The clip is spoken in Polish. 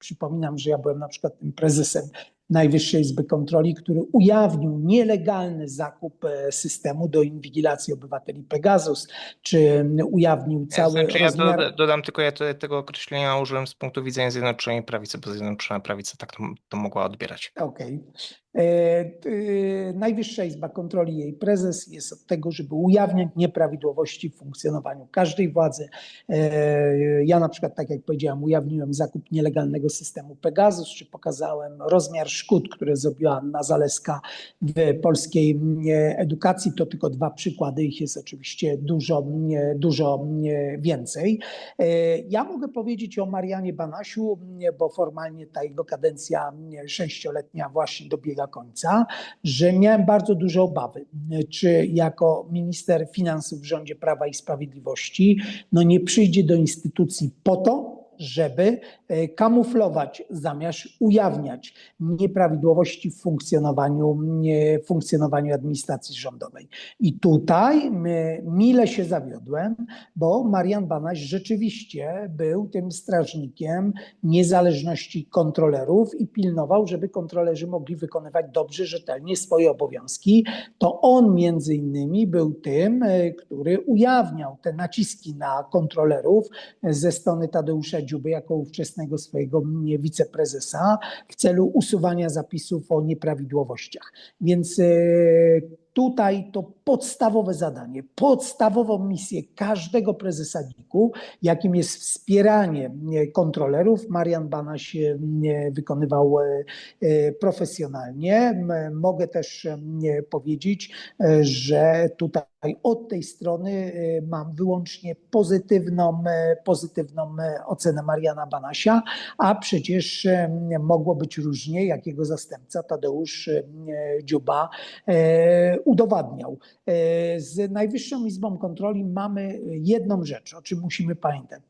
Przypominam, że ja byłem na przykład tym prezesem Najwyższej Izby Kontroli, który ujawnił nielegalny zakup e, systemu do inwigilacji obywateli Pegasus, czy ujawnił cały Znaczy, ja rozmiar... doda- dodam tylko, ja te, tego określenia użyłem z punktu widzenia Zjednoczonej Prawicy, bo Zjednoczona Prawica tak to, to mogła odbierać. Okej. E, t- e, Najwyższa Izba Kontroli, jej prezes jest od tego, żeby ujawniać nieprawidłowości w funkcjonowaniu każdej władzy. E, Ja na przykład, tak jak powiedziałem, ujawniłem zakup nielegalnego systemu Pegasus, czy pokazałem rozmiar szkód, które zrobiła Anna Zaleska w polskiej edukacji. To tylko dwa przykłady, ich jest oczywiście dużo, dużo więcej. E, Ja mogę powiedzieć o Marianie Banasiu, bo formalnie ta jego kadencja sześcioletnia właśnie dobiega końca, że miałem bardzo duże obawy, czy jako minister finansów w rządzie Prawa i Sprawiedliwości no nie przyjdzie do instytucji po to, żeby e, kamuflować zamiast ujawniać nieprawidłowości w funkcjonowaniu, nie, funkcjonowaniu administracji rządowej. I tutaj my, mile się zawiodłem, bo Marian Banaś rzeczywiście był tym strażnikiem niezależności kontrolerów i pilnował, żeby kontrolerzy mogli wykonywać dobrze, rzetelnie swoje obowiązki. To on między innymi był tym, e, który ujawniał te naciski na kontrolerów ze strony Tadeusza Dziuby jako ówczesnego swojego wiceprezesa w celu usuwania zapisów o nieprawidłowościach. Więc e, tutaj to podstawowe zadanie, podstawową misję każdego prezesa NIK-u, jakim jest wspieranie kontrolerów, Marian Banaś e, wykonywał e, e, profesjonalnie. Mogę też powiedzieć, że tutaj od tej strony mam wyłącznie pozytywną, pozytywną ocenę Mariana Banasia, a przecież mogło być różnie, jak jego zastępca Tadeusz Dziuba udowadniał. E, Z Najwyższą Izbą Kontroli mamy jedną rzecz, o czym musimy pamiętać.